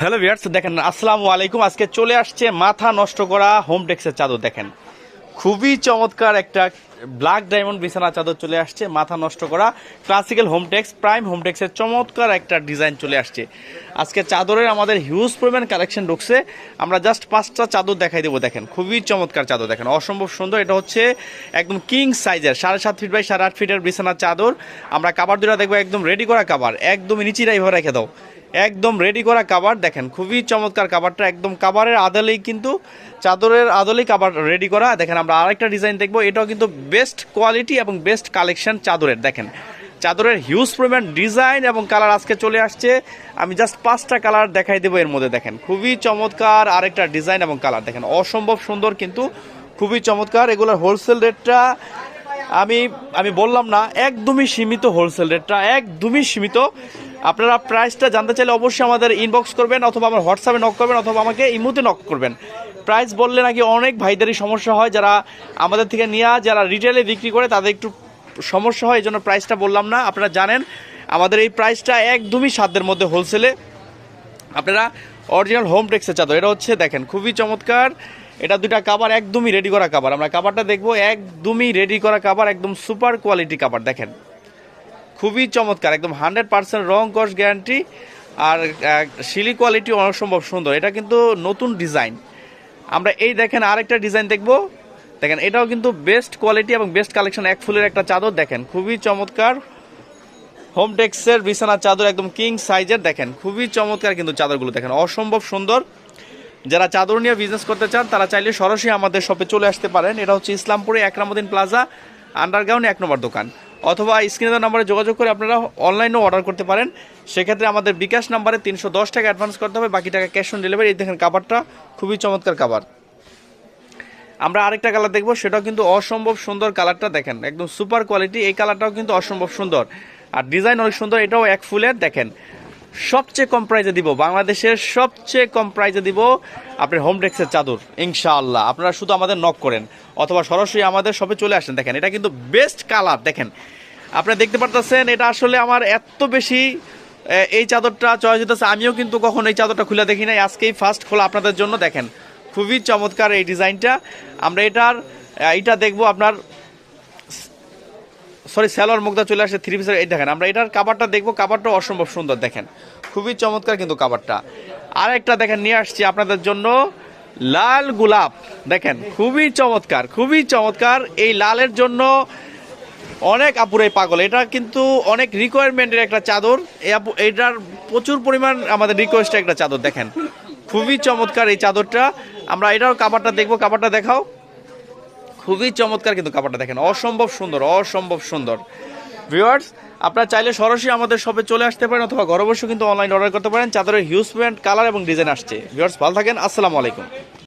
Hello viewers দেখেন, আসসালামু আলাইকুম। আজকে চলে আসছে মাথা নষ্ট করা হোম টেক্সের চাদর, দেখেন। খুবই চমৎকার একটা ব্ল্যাক ডায়মন্ড বিছানা চাদর চলে আসছে, মাথা নষ্ট করা classical home tex prime home টেক্সের চমৎকার একটা ডিজাইন চলে আসছে। আজকে চাদরের আমাদের হিউজ পরিমাণ কালেকশন ঢুকছে। আমরা জাস্ট পাঁচটা চাদর দেখাই দেবো, দেখেন। খুবই চমৎকার চাদর, দেখেন। অসম্ভব সুন্দর, এটা হচ্ছে একদম কিং সাইজের সাড়ে সাত ফিট বাই সাড়ে আট ফিটের বিছানার চাদর। আমরা কাবার দুটা দেখব, একদম রেডি করা কাবার একদমই নিচিরা এইভাবে রেখে দাও। একদম রেডি করা কাবার দেখেন, খুবই চমৎকার কাবারটা একদম কাবারের আদলেই কিন্তু, চাদরের আদলেই কাবার রেডি করা। দেখেন, আমরা আরেকটা ডিজাইন দেখব। এটাও কিন্তু বেস্ট কোয়ালিটি এবং বেস্ট কালেকশন চাদরের। দেখেন, চাদরের হিউজ পরিমাণ ডিজাইন এবং কালার আজকে চলে আসছে। আমি জাস্ট পাঁচটা কালার দেখাই দেবো এর মধ্যে। দেখেন, খুবই চমৎকার আরেকটা ডিজাইন এবং কালার দেখেন, অসম্ভব সুন্দর কিন্তু, খুবই চমৎকার। এগুলোর হোলসেল রেটটা আমি আমি বললাম না, একদমই সীমিত হোলসেল রেটটা একদমই সীমিত। আপনারা প্রাইসটা জানতে চাইলে অবশ্যই আমাদের ইনবক্স করবেন অথবা আমার হোয়াটসঅ্যাপে নক করবেন অথবা আমাকে ইমুতে নক করবেন। প্রাইস বললে নাকি অনেক ভাইদেরই সমস্যা হয়, যারা আমাদের থেকে নিয়ে, যারা রিটেলে বিক্রি করে, তাদের একটু সমস্যা হয় এই জন্য প্রাইসটা বললাম না। আপনারা জানেন, আমাদের এই প্রাইসটা একদমই সাধ্যের মধ্যে হোলসেলে আপনারা অরিজিনাল হোম টেক্সের চাদর এটা হচ্ছে, দেখেন, খুবই চমৎকার। এটা দুটা কাবার একদমই রেডি করা কাবার আমরা কাবারটা দেখব, একদমই রেডি করা কাবার একদম সুপার কোয়ালিটি কাবার দেখেন খুবই চমৎকার, একদম হান্ড্রেড পার্সেন্ট রং কস গ্যারান্টি আর শিলি কোয়ালিটি অসম্ভব সুন্দর। এটা কিন্তু নতুন ডিজাইন আমরা এই দেখেন আরেকটা ডিজাইন দেখব। দেখেন, এটাও কিন্তু বেস্ট কোয়ালিটি এবং বেস্ট কালেকশন এক ফুলের একটা চাদর দেখেন। খুবই চমৎকার। হোম টেক্সের বিছানার চাদর একদম কিং সাইজের দেখেন। খুবই চমৎকার কিন্তু চাদরগুলো দেখেন, অসম্ভব সুন্দর। যারা চাদর নিয়ে বিজনেস করতে চান, তারা চাইলে সরাসরি আমাদের শপে চলে আসতে পারেন। এটা হচ্ছে ইসলামপুরে একরামুদ্দিন প্লাজা আন্ডারগ্রাউন্ড এক নম্বর দোকান। অথবা স্ক্রিনে দেওয়া নাম্বারে যোগাযোগ করে আপনারা অনলাইনেও অর্ডার করতে পারেন। সেক্ষেত্রে আমাদের বিকাশ নাম্বারে তিনশো দশ টাকা অ্যাডভান্স করতে হবে, বাকি টাকা ক্যাশ অন ডেলিভারি এই দেখেন কাবারটা খুবই চমৎকার কাবার আমরা আরেকটা কালার দেখব, সেটাও কিন্তু অসম্ভব সুন্দর কালারটা দেখেন, একদম সুপার কোয়ালিটি এই কালারটাও কিন্তু অসম্ভব সুন্দর। আর ডিজাইন অনেক সুন্দর, এটাও এক ফুলের, দেখেন। সবচেয়ে কম প্রাইজে দিব, বাংলাদেশের সবচেয়ে কম প্রাইজে দিব আপনার হোম ডেক্সের চাদর, ইনশাআল্লাহ। আপনারা শুধু আমাদের নক করেন, অথবা সরাসরি আমাদের সবে চলে আসেন। দেখেন, এটা কিন্তু বেস্ট কালার দেখেন। আপনারা দেখতে পারতেছেন, এটা আসলে আমার এত বেশি এই চাদরটা চয়েস হতেছে আমিও কিন্তু কখন এই চাদরটা খুলে দেখি নাই। আজকেই ফার্স্ট খোলা আপনাদের জন্য, দেখেন। খুবই চমৎকার এই ডিজাইনটা আমরা এটার এটা দেখব আপনার সরি স্যালোয়ার মুগদা চলে আসে থ্রি পিসের এই দেখেন, আমরা এটার কাবারটা দেখব। কাবারটা অসম্ভব সুন্দর, দেখেন। খুবই চমৎকার কিন্তু কাবারটা আর একটা দেখেন, নিয়ে আসছি আপনাদের জন্য লাল গোলাপ। দেখেন, খুবই চমৎকার খুবই চমৎকার। এই লালের জন্য অনেক আপুরাই পাগল। এটা কিন্তু অনেক রিকোয়ারমেন্টের একটা চাদর। এটার প্রচুর পরিমাণ আমাদের রিকোয়েস্টের একটা চাদর, দেখেন। খুবই চমৎকার এই চাদরটা। আমরা এটাও কাবারটা দেখব। কাবারটা দেখাও। খুবই চমৎকার কিন্তু কাপড়টা দেখেন। অসম্ভব সুন্দর অসম্ভব সুন্দর। ভিউয়ার্স আপনারা চাইলে সরাসরি আমাদের সবে চলে আসতে পারেন অথবা ঘরে বসে কিন্তু অনলাইন অর্ডার করতে পারেন। চাদরের হিউজ প্যান্ট কালার এবং ডিজাইন আসছে। ভিউয়ার্স ভালো থাকেন, আসসালামু আলাইকুম।